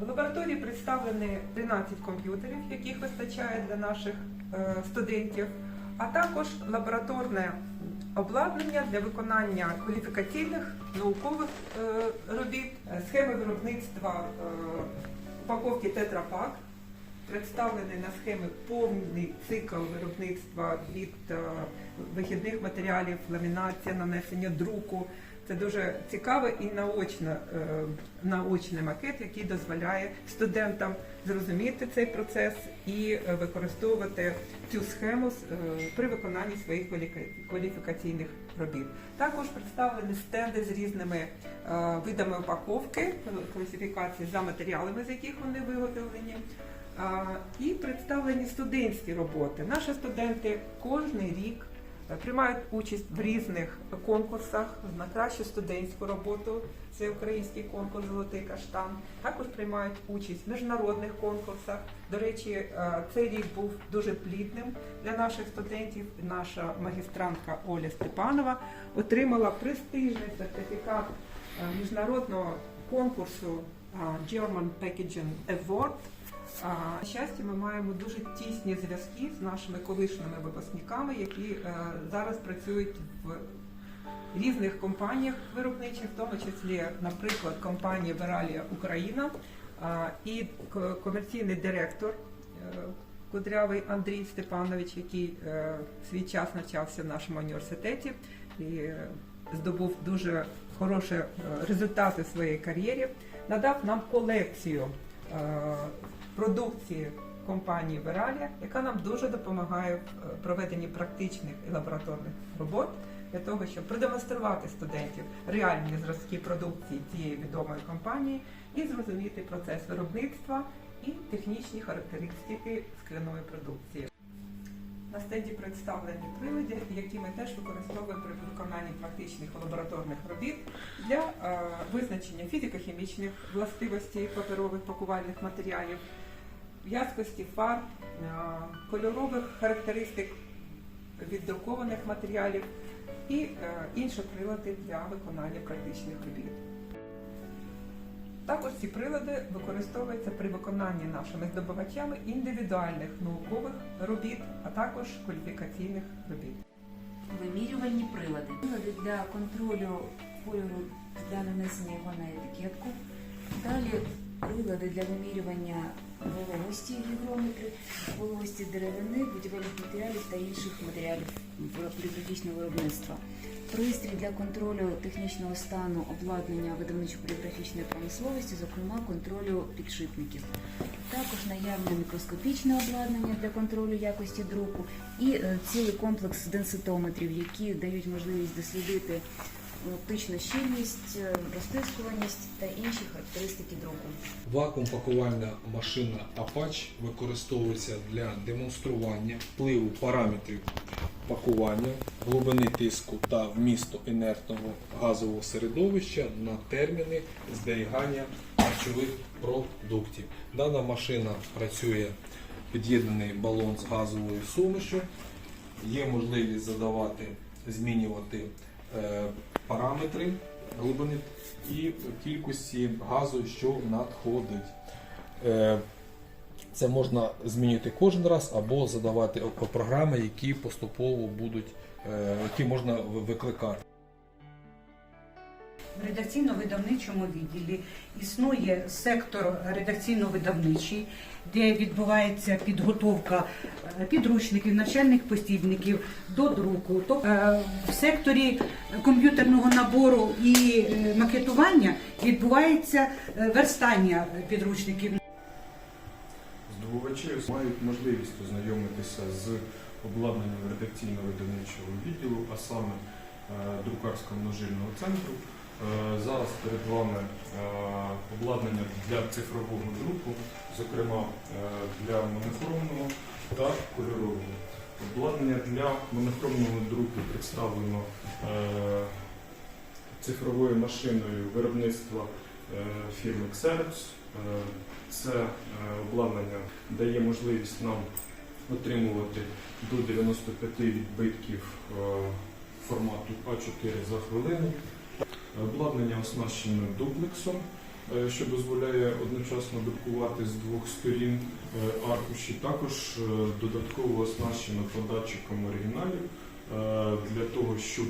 В лабораторії представлені 13 комп'ютерів, яких вистачає для наших е, студентів, а також лабораторне обладнання для виконання кваліфікаційних наукових е, робіт, е, схеми виробництва упаковки Тетрапак. Представлений на схемі повний цикл виробництва від вихідних матеріалів, ламінація, нанесення друку. Це дуже цікавий і наочно, е, наочний макет, який дозволяє студентам зрозуміти цей процес і е, використовувати цю схему е, при виконанні своїх кваліфікаційних робіт. Також представлені стенди з різними видами упаковки, класифікації за матеріалами, з яких вони виготовлені. І представлені студентські роботи. Наші студенти кожен рік приймають участь в різних конкурсах на кращу студентську роботу. Це український конкурс Золотий каштан. Також приймають участь в міжнародних конкурсах. До речі, е, цей рік був дуже плідним для наших студентів. Наша магістрантка Оля Степанова отримала престижний сертифікат е, міжнародного конкурсу е, German Packaging Award. На щастя, ми маємо дуже тісні зв'язки з нашими колишніми випускниками, які е, зараз працюють в різних компаніях виробничих, в тому числі, наприклад, компанія Вералія Україна і комерційний директор е, Кудрявий Андрій Степанович, який е, свій час навчався в нашому університеті і е, здобув дуже хороші е, результати в своїй кар'єрі, надав нам колекцію продукції компанії Вералія, яка нам дуже допомагає в е, проведенні практичних і лабораторних робот для того, щоб продемонструвати студентів реальні зразки продукції цієї відомої компанії і зрозуміти процес виробництва і технічні характеристики скляної продукції. На стенді представлені прилади, які ми теж використовуємо при виконанні практичних лабораторних робіт для е, визначення фізико-хімічних властивостей паперових пакувальних матеріалів, в'язкості фарб, е, кольорових характеристик віддрукованих матеріалів і е, інші прилади для виконання практичних робіт. Також ці прилади використовуються при виконанні нашими здобувачами індивідуальних наукових робіт, а також кваліфікаційних робіт. Вимірювальні прилади. Прилади для контролю кольору для нанесення його на етикетку. Далі прилади для вимірювання вологості гігрометри, вологості деревини, будівельних матеріалів та інших матеріалів поліграфічного виробництва. Пристрій для контролю технічного стану обладнання видавничо-поліграфічної промисловості, зокрема контролю підшипників. Також наявне мікроскопічне обладнання для контролю якості друку і е, цілий комплекс денситометрів, які дають можливість дослідити оптичну щільність, е, розтискуваність та інші характеристики друку. Вакуум пакувальна машина Apache використовується для демонстрування впливу параметрів пакування, глибини тиску та вмісту інертного газового середовища на терміни зберігання харчових продуктів. Дана машина працює під'єднаний балон з газовою сумішю. Є можливість задавати, змінювати параметри глибини і кількості газу, що надходить. Е, Це можна змінювати кожен раз або задавати програми, які поступово будуть, е, які можна викликати. В редакційно-видавничому відділі існує сектор редакційно-видавничий, де відбувається підготовка е, підручників, навчальних посібників до друку. Тобто в секторі комп'ютерного набору і е, макетування відбувається верстання підручників. Здобувачі мають можливість ознайомитися з обладнанням редакційно-видавничого відділу, а саме друкарсько-множильного центру. Е, Зараз перед вами е, обладнання для цифрового друку, зокрема е, для монохромного та кольорового. Обладнання для монохромного друку представлено цифровою машиною виробництва фірми Xerox. Це обладнання дає можливість нам отримувати до 95 відбитків формату А4 за хвилину. Обладнання оснащено дуплексом е, що дозволяє одночасно друкувати з двох сторін е, аркуші. Також е, додатково оснащено податчиком оригіналів для того, щоб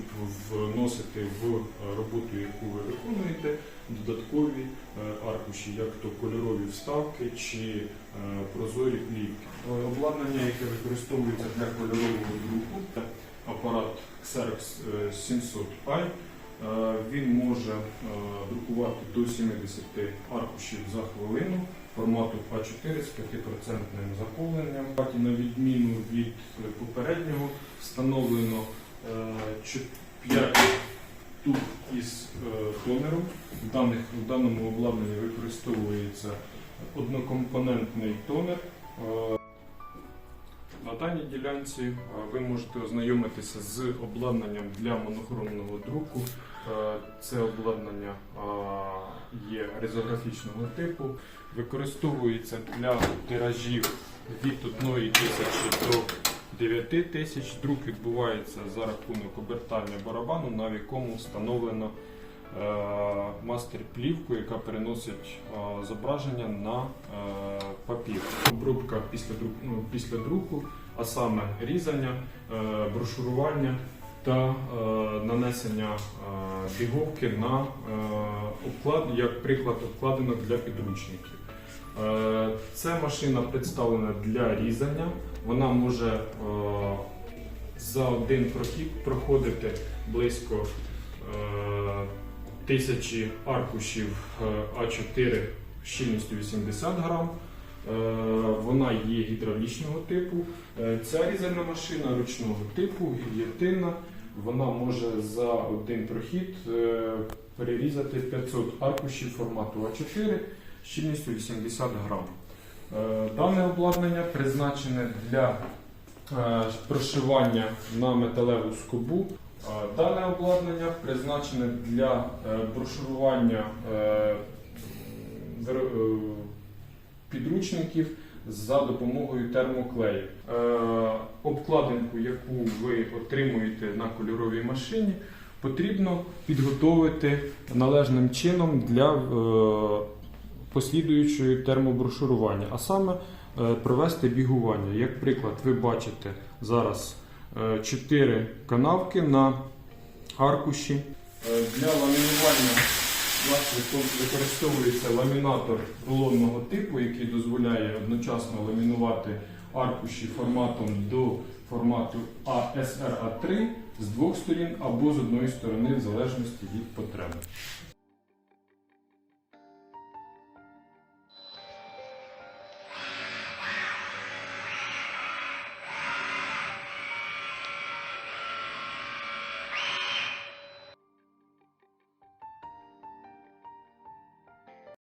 вносити в роботу, яку ви виконуєте, додаткові аркуші, як то кольорові вставки чи прозорі плівки. Обладнання, яке використовується для кольорового друку, апарат Xerox е, 700i. Е, Він може е, друкувати до 70 аркушів за хвилину формату А4 з 5% заповненням. На відміну від е, попереднього встановлено 5 туб із тонером. В даному обладнанні використовується однокомпонентний тонер. Даній ділянці ви можете ознайомитися з обладнанням для монохромного друку. Е, Це обладнання є резографічного типу, використовується для тиражів від 1 тисячі до 9 тисяч. Друк відбувається за рахунок обертання барабану, на якому встановлено е, мастер-плівку, яка переносить зображення на е, папір. Обробка після ну, після друку, а саме різання, е, брошурування та е, нанесення е, біговки на обклад, як приклад обкладинок для підручників. Ця машина представлена для різання. Вона може за один прохід проходити близько тисячі аркушів е, А4 щільністю 80 грам. Е, Вона є гідравлічного типу. Е, Ця різальна машина ручного типу, гільйотинна. Вона може за один прохід е, перерізати 500 аркушів формату А4 щільністю 80 грам. Дане обладнання призначене для прошивання на металеву скобу. Дане обладнання призначене для брошурування підручників за допомогою термоклею. Е, Обкладинку, яку ви отримуєте на кольоровій машині, потрібно підготовити належним чином для е, послідуючої термоброшурування, а саме е, провести бігування. Як приклад, ви бачите зараз 4 канавки на аркуші. Е, Для ламінування вас використовується ламінатор рулонного типу, який дозволяє одночасно ламінувати аркуші форматом до формату ASRA3 з двох сторін або з одної сторони, в залежності від потреби.